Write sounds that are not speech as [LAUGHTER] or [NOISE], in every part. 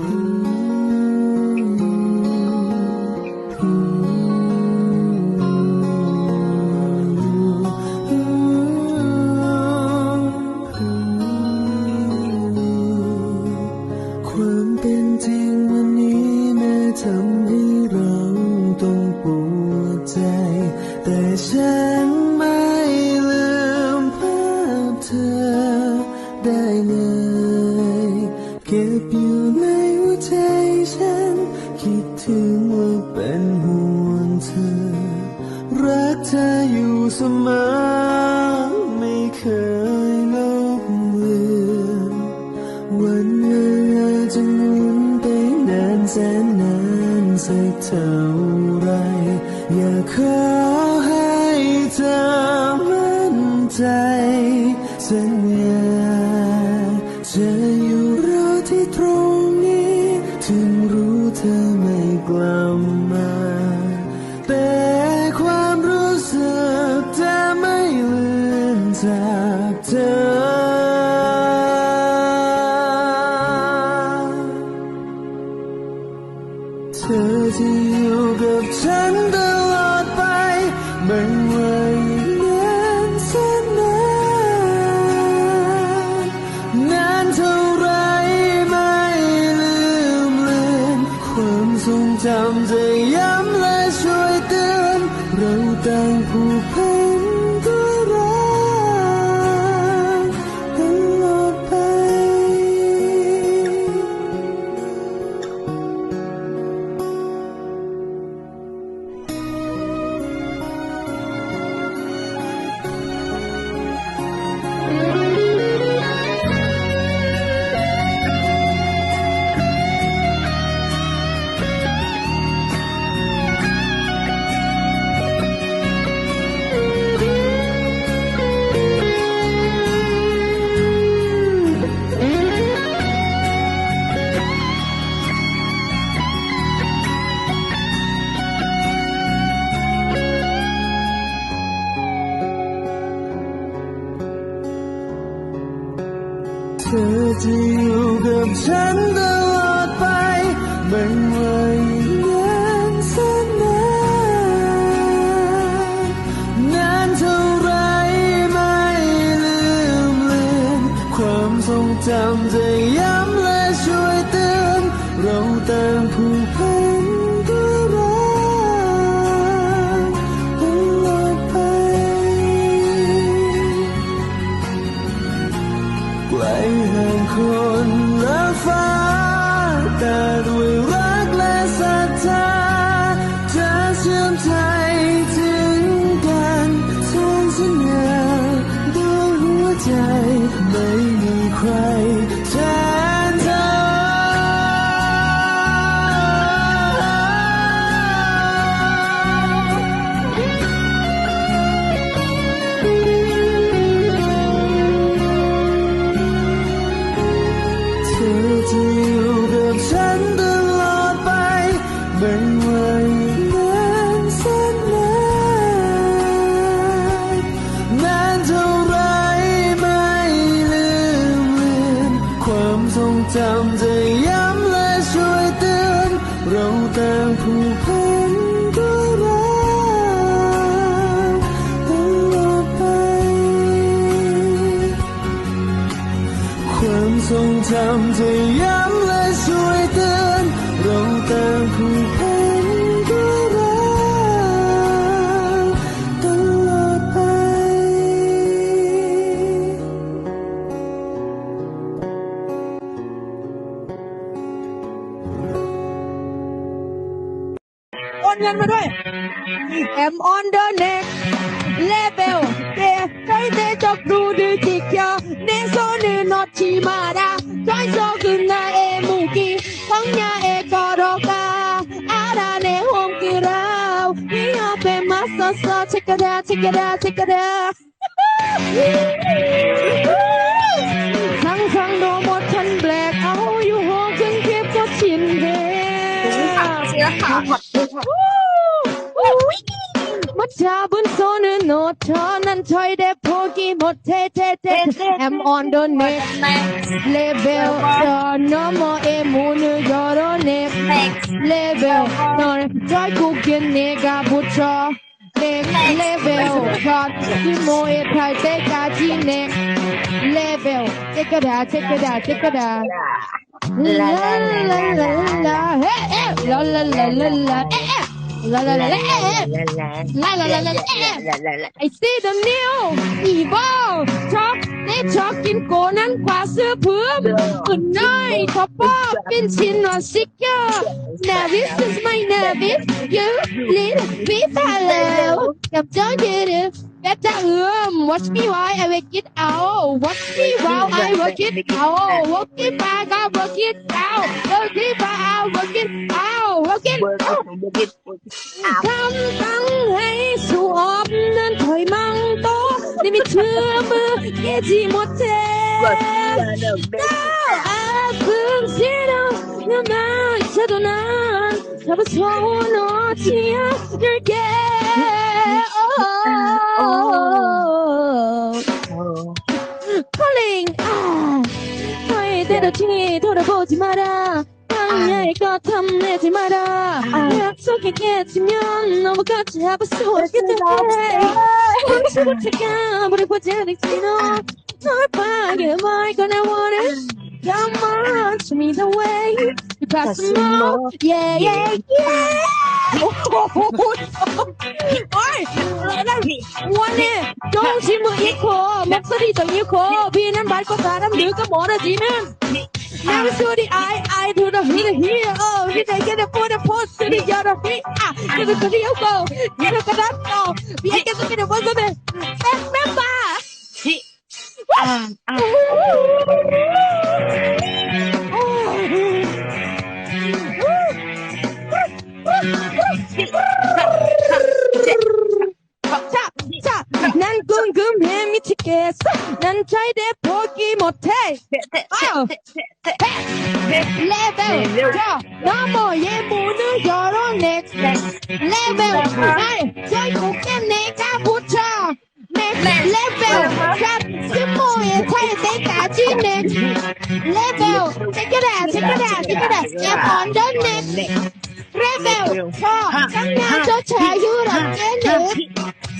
Mm-hmm. ถึงว่าเป็นห่วงเธอ รักเธออยู่เสมอ ไม่เคยลบเลือนวันเวลาจะหมุนไปนานแสนนานสักเท่าไร อย่าเคย 但不怕。sounds cry sometimes เงินมาด้วย I'm on the next level เดใช้เตจบดูที่เกยอเนโซนึนอชิมาดาจอยโซกุนนาเอมุกิต้งยาเอกอโรกาอาราเนฮมกิราวนี่อาเป็นมาสซอเชกดาเชกดาเชกดาทั้งฟังโดมดฉันแบลกเอาอยู่โฮมฉันเก็บก็ชินเด ค่ะ 붙잡은 손은 놓쳐난 절대 포기 못해. I'm on the next level. 저 너머의 문을 열어 next level. 널 결국엔 내가 붙여. Next level. 걷지 못할 때까지 next level. check it out check la la la la la. La la la la la. La la la I see them now evolve Talk they talking โกนั้นกว่าเสื้อเพื่อมคุณน้อยทอปอเป็นชิ้นนอนซิกเกอร์ Nervous is my nervous you live with hello. It. แต่จะเอื้อม watch me while I work it out watch me while I work it out work it back I work it out work it back I work it out work it out ทำตั้งให้สู้ออบเดินถอยมังโตนี่มีเชื่อมือเกจิหมดเทอาพึ่งเสี 난 이제도 난 너무 소원하지 않을게. 컬링 아. 너의 대로 뒤돌아보지 마라. 방해일 것 탐내지 마라. 아. 약속이 깨지면 너무 같이 하고 수월하기 때문에 방식을 제가 물어보지 않을지 너널 방해 말거나 원해 Come on, show me the way. You got some more. Yeah, yeah, yeah. โอ้ยนั่นวันนี้จงชิมอีกโคแม็กซ์ดีต่างอีกโคพี่นั้นบัตรก็สารน้ำหรือก็หมอนะจีนั่น [LAUGHS] Now the eye, the here. Oh, can get it for the post to the yard of feet. Ah, to the video go. You look at that. We can it. The Remember? level rap simple and quite a big action it level check it out check it out check it out step on the neck Rebel, for come now cho trẻ you là cái nữ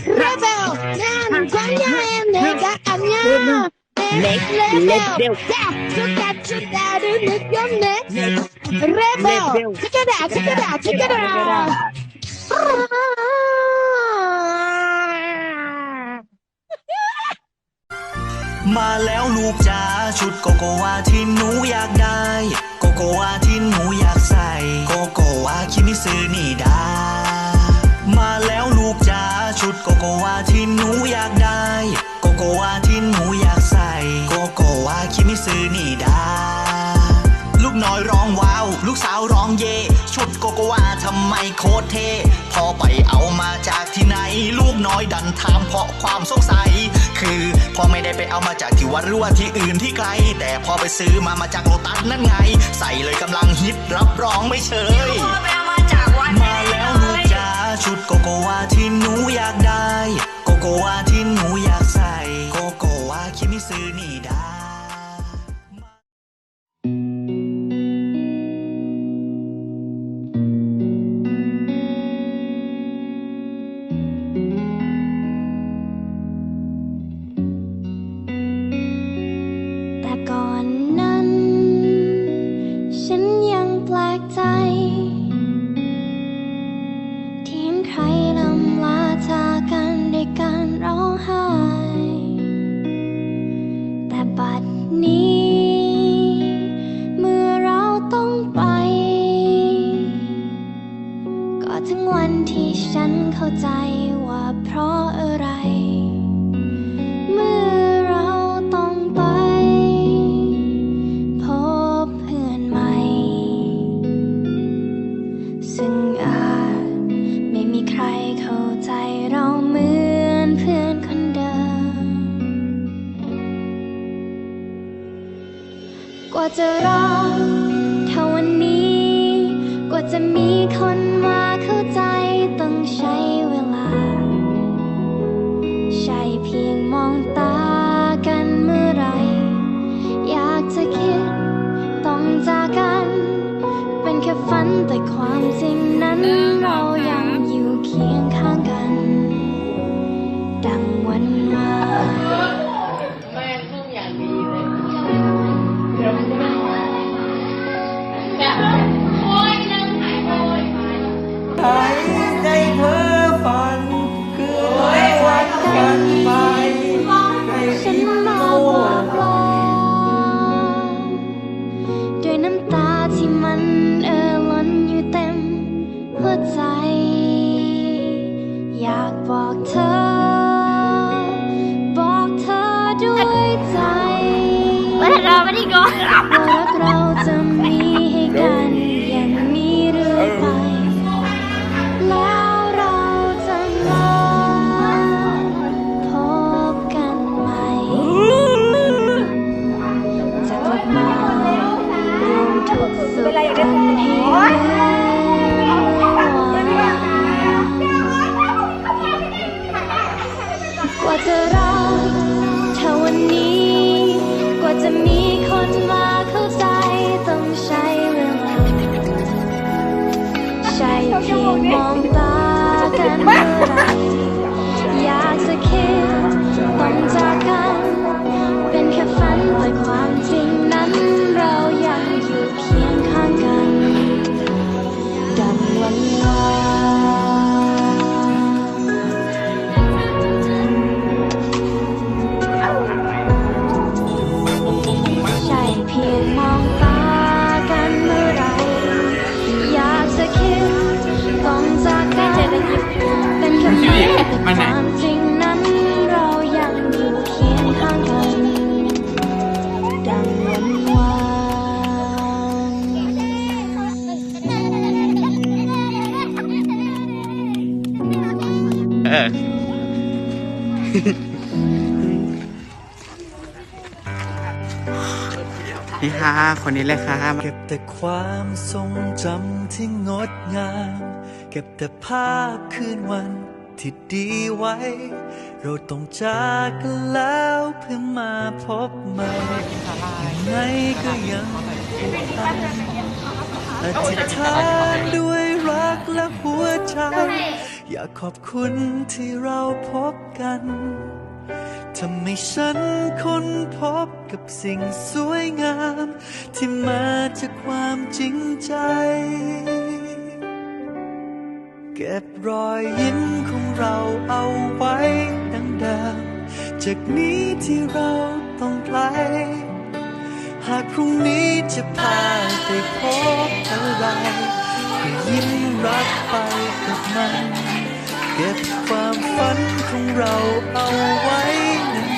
Rebel, nam quá nha em nữ đã ăn nha Rebel, down, shoot that, shoot that in the your neck Rebel, check it out, check it out, check it out มาแล้วลูกจ๋าชุดโกโกวาที่หนูอยากได้ โกโกวาที่หนูอยากใส่ โกโกวาคิมิซึนี่ดา มาแล้วลูกจ๋าชุดโกโกวาที่หนูอยากได้ โกโกวาที่หนูอยากใส่ โกโกวาคิมิซึนี่ดา ลูกน้อยร้องว้าว ลูกสาวร้องเย ชุดโกโกวาทำไมโคตรเท่พอไปเอามา ลูกน้อยดันถามเพราะความสงสัย คือพ่อไม่ได้ไปเอามาจากที่วัดหรือว่าที่อื่นที่ไกล แต่พอไปซื้อมามาจากโลตัสนั่นไง ใส่เลยกำลังฮิตรับรองไม่เชยมาแล้วลูกจ๋าชุดโกโกวาที่หนูอยากได้ โกโกวาที่หนูอยากใส่ โกโกวาคิมิซึนี่ได้ จะรอถ้าวันนี้ กว่าจะมีคนมาเข้าใจต้องใช้เวลา ใช่เพียงมองตากันเมื่อไร อยากจะคิดต้องจากกัน เป็นแค่ฝันแต่ความจริงนั้นเรา ใจ อยากบอกเธอ บอกเธอด้วยใจ นี่ค่ะ คนนี้เลยค่ะเก็บแต่ความทรงจำที่งดงาม เก็บแต่ภาพคืนวันที่ดีไว้ เราต้องจากกันแล้วเพื่อมาพบใหม่ยังไงก็ยังผูกพันอธิษฐานด้วยรักและหัวใจ อยากขอบคุณที่เราพบกันทำให้ฉันค้นพบกับสิ่งสวยงาม ที่มาจากความจริงใจ เก็บรอยยิ้มของเราเอาไว้ดังเดิมจากนี้ที่เราต้องไกล หากพรุ่งนี้จะพาไปพบอะไรก็ยิ้มรักไปกับมัน ก็บความฝันของเราเอาไว้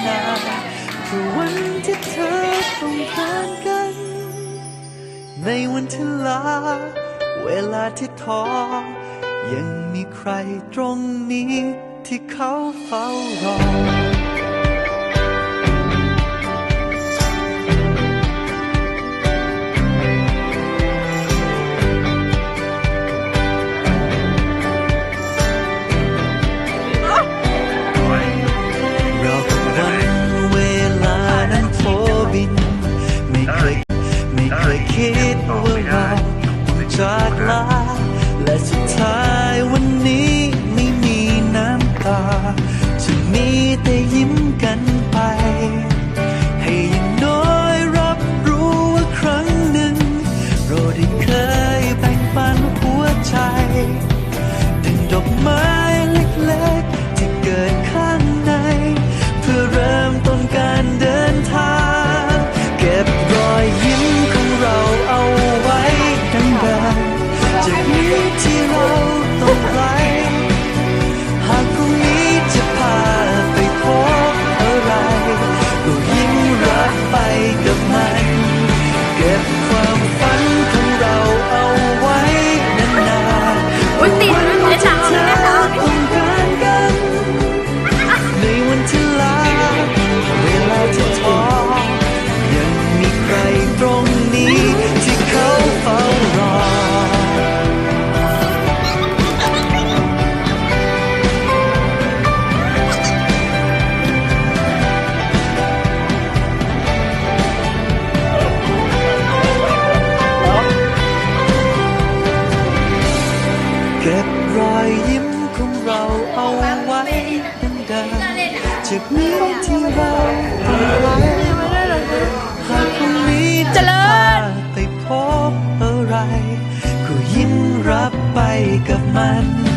นานๆเพื่อวันที่เธอต้องการกัน ในวันที่ลา เวลาที่ท้อ ยังมีใครตรงนี้ที่เขาเฝ้ารอ รับไปกับมัน